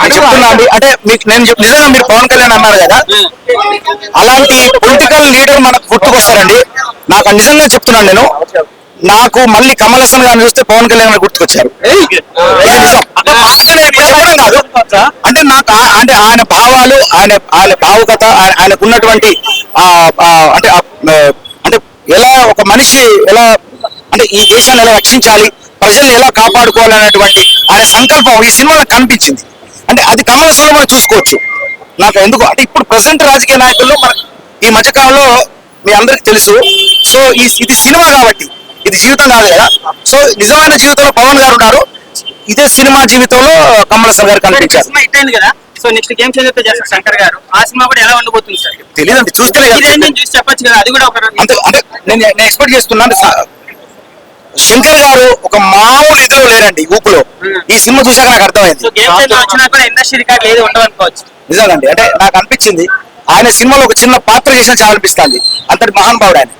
నేను చెప్తున్నా అండి. అంటే మీకు నేను నిజంగా మీరు పవన్ కళ్యాణ్ అన్నారు కదా? అలాంటి పొలిటికల్ లీడర్ మనకు గుర్తుకొస్తారండి. నాకు నిజంగా చెప్తున్నాను నేను. నాకు మళ్ళీ కమల్ హాసన్ గారిని చూస్తే పవన్ కళ్యాణ్ గారు గుర్తుకొచ్చారు ఇది నిజం. అంటే మాటలు చెప్పడం కాదు. అంటే నాకు అంటే ఆయన భావాలు ఆయన ఆయన భావుకత ఆయన- ఆయనకు ఉన్నటువంటి ఆ, అంటే అంటే ఎలా ఒక మనిషి ఎలా అంటే ఈ దేశాన్ని ఎలా రక్షించాలి ప్రజల్ని ఎలా కాపాడుకోవాలనేటువంటి ఆయన సంకల్పం ఈ సినిమాలో కనిపించింది. అంటే అది కమల సులభంగా చూసుకోవచ్చు. నాకు ఎందుకు అంటే ఇప్పుడు ప్రజెంట్ రాజకీయ నాయకుల్లో మన ఈ మధ్యకాలంలో మీ అందరికి తెలుసు. సో ఈ ఇది సినిమా కాబట్టి ఇది జీవితం కాదు కదా. సో నిజమైన జీవితంలో పవన్ గారు ఉన్నారు. ఇదే సినిమా జీవితంలో కమల్ హాసన్ గారు కనిపించారు. సినిమా హిట్ అయింది కదా. సో నెక్స్ట్ గేమ్ చేంజర్తో చేస్తారు శంకర్ గారు. ఆ సినిమా కూడా ఎలా ఉండబోతుంది సార్? తెలియదండి చూస్తేనే కదా. ఇదే నేను చూసి చెప్పొచ్చు కదా అది కూడా ఒక అంటే నేను నేను ఎక్స్పెక్ట్ చేస్తున్నాను శంకర్ గారు ఒక మామూలు ఇద్దరు లేరండి ఊపులో. ఈ సినిమా చూసాక నాకు అర్థమైంది. వచ్చినా కూడా ఇండస్ట్రీ రికార్డ్ ఏది ఉండవు అనుకోవచ్చు నిజంగాండి అంటే నాకు అనిపించింది ఆయన సినిమాలో ఒక చిన్న పాత్ర చేసిన చాలా అనిపిస్తుంది అంతటి మహానుభావుడు ఆయన.